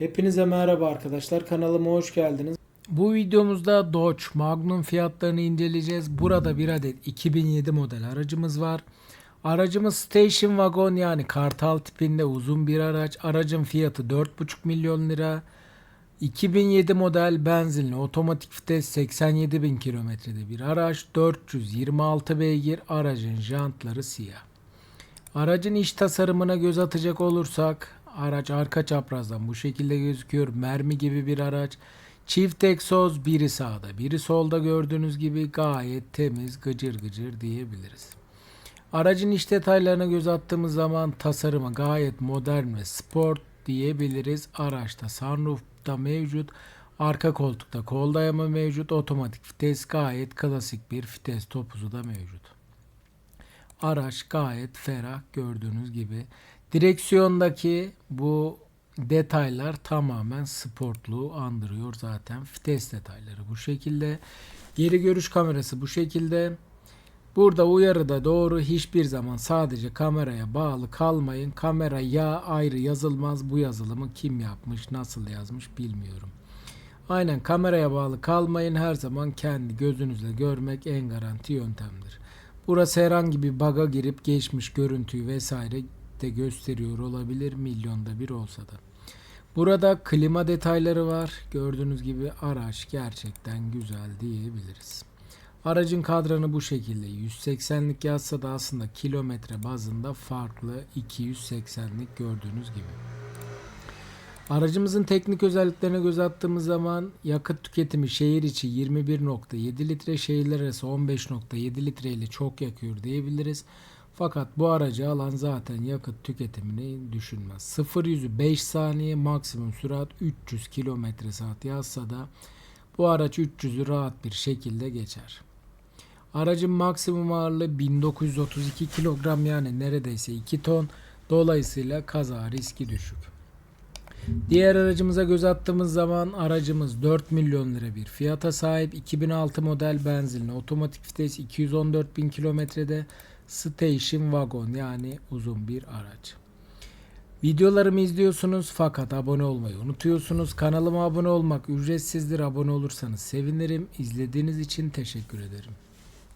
Hepinize merhaba arkadaşlar. Kanalıma hoş geldiniz. Bu videomuzda Dodge Magnum fiyatlarını inceleyeceğiz. Burada bir adet 2007 model aracımız var. Aracımız station wagon yani kartal tipinde uzun bir araç. Aracın fiyatı 4,5 milyon lira. 2007 model benzinli otomatik vites 87 bin kilometrede bir araç. 426 beygir aracın jantları siyah. Aracın iç tasarımına göz atacak olursak araç arka çaprazdan bu şekilde gözüküyor. Mermi gibi bir araç. Çift egzoz biri sağda biri solda gördüğünüz gibi gayet temiz gıcır gıcır diyebiliriz. Aracın iç detaylarına göz attığımız zaman tasarımı gayet modern ve sport diyebiliriz. Araçta sunroof da mevcut. Arka koltukta kol dayama mevcut. Otomatik vites gayet klasik bir vites topuzu da mevcut. Araç gayet ferah gördüğünüz gibi. Direksiyondaki bu detaylar tamamen sportluğu andırıyor zaten. Vites detayları bu şekilde. Geri görüş kamerası bu şekilde. Burada uyarıda doğru hiçbir zaman sadece kameraya bağlı kalmayın. Kamera ya ayrı yazılmaz. Bu yazılımı kim yapmış, nasıl yazmış bilmiyorum. Aynen kameraya bağlı kalmayın. Her zaman kendi gözünüzle görmek en garanti yöntemdir. Burası herhangi bir baga girip geçmiş görüntüyü vesaire de gösteriyor olabilir milyonda bir olsa da. Burada klima detayları var. Gördüğünüz gibi araç gerçekten güzel diyebiliriz. Aracın kadranı bu şekilde 180'lik yazsa da aslında kilometre bazında farklı 280'lik gördüğünüz gibi. Aracımızın teknik özelliklerine göz attığımız zaman yakıt tüketimi şehir içi 21.7 litre, şehirler arası 15.7 litre ile çok yakıyor diyebiliriz. Fakat bu aracı alan zaten yakıt tüketimini düşünmez. 0 yüzü 5 saniye maksimum sürat 300 km saat yazsa da bu araç 300'ü rahat bir şekilde geçer. Aracın maksimum ağırlığı 1932 kilogram yani neredeyse 2 ton. Dolayısıyla kaza riski düşük. Diğer aracımıza göz attığımız zaman aracımız 4 milyon lira bir fiyata sahip. 2006 model benzinli otomatik vites 214 bin kilometrede station wagon yani uzun bir araç. Videolarımı izliyorsunuz fakat abone olmayı unutuyorsunuz. Kanalıma abone olmak ücretsizdir. Abone olursanız sevinirim. İzlediğiniz için teşekkür ederim.